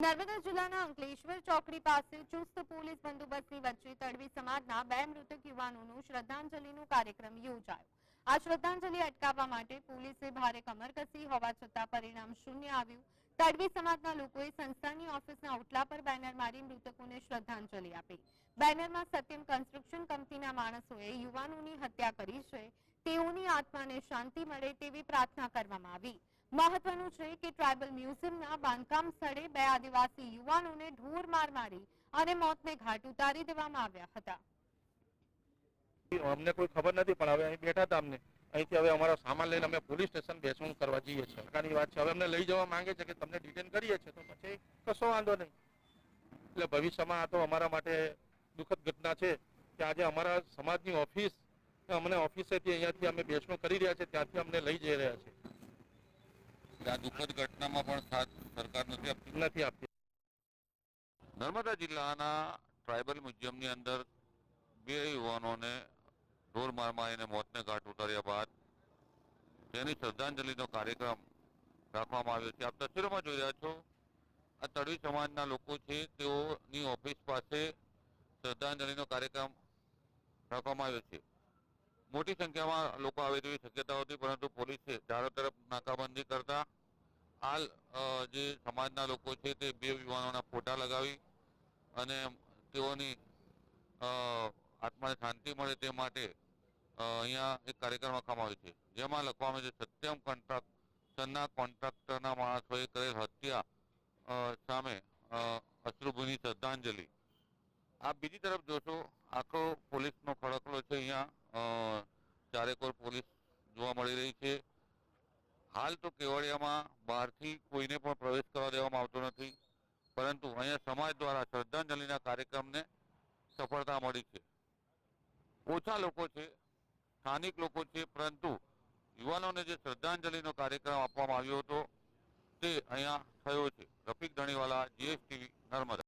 નર્મદા જિલ્લાના અંકલેશ્વર ચોકડી પાસે ચુસ્ત પોલીસ બંદોબસ્તની વચ્ચે તડવી સમાજના બે મૃતક યુવાનોનું શ્રદ્ધાંજલિનો કાર્યક્રમ યોજાયો. આ શ્રદ્ધાંજલિ અટકાવવા માટે પોલીસે ભારે કમર કસી હોવા છતાં પરિણામ શૂન્ય આવ્યું. તડવી સમાજના લોકોએ સંસ્થાની ઓફિસના ઓટલા પર બેનર મારી મૃતકોને શ્રદ્ધાંજલિ આપી. બેનરમાં સત્યમ કન્સ્ટ્રક્શન કંપનીના માણસોએ યુવાનોની હત્યા કરી છે. તેઓની આત્માને શાંતિ મળે તેવી પ્રાર્થના કરવામાં આવી. મહત્વનું છે કે ટ્રાઇબલ મ્યુઝિયમના બાંધકામ સ્થળે બે આદિવાસી યુવાનોને ઢોર માર મારી અને મોતને ઘાટ ઉતારી દેવામાં આવ્યા હતા. અમને કોઈ ખબર નથી, પણ હવે અહીં બેઠા હતા અમને. અહીંથી હવે અમારો સામાન લઈને અમે પોલીસ સ્ટેશન બેસવું કરવા જઈએ છીએ. સરકારની વાત છે. હવે અમને લઈ જવા માંગે છે કે તમને ડિટેન કરીએ છીએ, તો પછી કશો વાંધો નહીં. એટલે ભવિષ્યમાં આ તો અમારા માટે દુઃખદ ઘટના છે કે આજે અમારા સમાજની ઓફિસ, અમને ઓફિસેથી અહીંયાથી અમે બેસણું કરી રહ્યા છે ત્યાંથી અમને લઈ જઈ રહ્યા છે દુઃખદ ઘટનામાં પણ સાથ સરકાર નથી આપતી? નથી આપતી. નર્મદા જિલ્લાના ટ્રાઇબલ મ્યુઝિયમની અંદર બે યુવાનોને ઢોર માર મારીને મોતને ઘાટ ઉતાર્યા બાદ તેની શ્રદ્ધાંજલિનો કાર્યક્રમ રાખવામાં આવ્યો છે. આપ તસવીરોમાં જોઈ રહ્યા છો આ તળવી સમાજના લોકો છે તેઓની ઓફિસ પાસે શ્રદ્ધાંજલિનો કાર્યક્રમ રાખવામાં આવ્યો છે. મોટી સંખ્યામાં લોકો આવે તેવી શક્યતા હતી પરંતુ પોલીસે ચારો તરફ નાકાબંધી કરતા હાલ જે સમાજના લોકો છે તે બે યુવાનોના ફોટા લગાવી અને તેઓની આત્માને શાંતિ મળે તે માટે અહીંયા એક કાર્યક્રમ રાખવામાં આવ્યો છે. જેમાં લખવામાં છે, સત્યમ કોન્ટ્રાક્ટરના કોન્ટ્રાક્ટરના માણસોએ કરેલ હત્યા સામે અશ્રુભૂની શ્રદ્ધાંજલિ. આ બીજી તરફ જોશો, આખો પોલીસનો ખડકલો છે અહીંયા ચારેકોર પોલીસ જોવા મળી રહી છે. હાલ તો કેવડિયામાં બહારથી કોઈને પણ પ્રવેશ કરવા દેવામાં આવતો નથી, પરંતુ અહીંયા સમાજ દ્વારા શ્રદ્ધાંજલિના કાર્યક્રમને સફળતા મળી છે. ઓછા લોકો છે, સ્થાનિક લોકો છે, પરંતુ યુવાનોને જે શ્રદ્ધાંજલિનો કાર્યક્રમ આપવામાં આવ્યો હતો તે અહીંયા થયો છે. રફીક ધણીવાલા, જીએસટીવી, નર્મદા.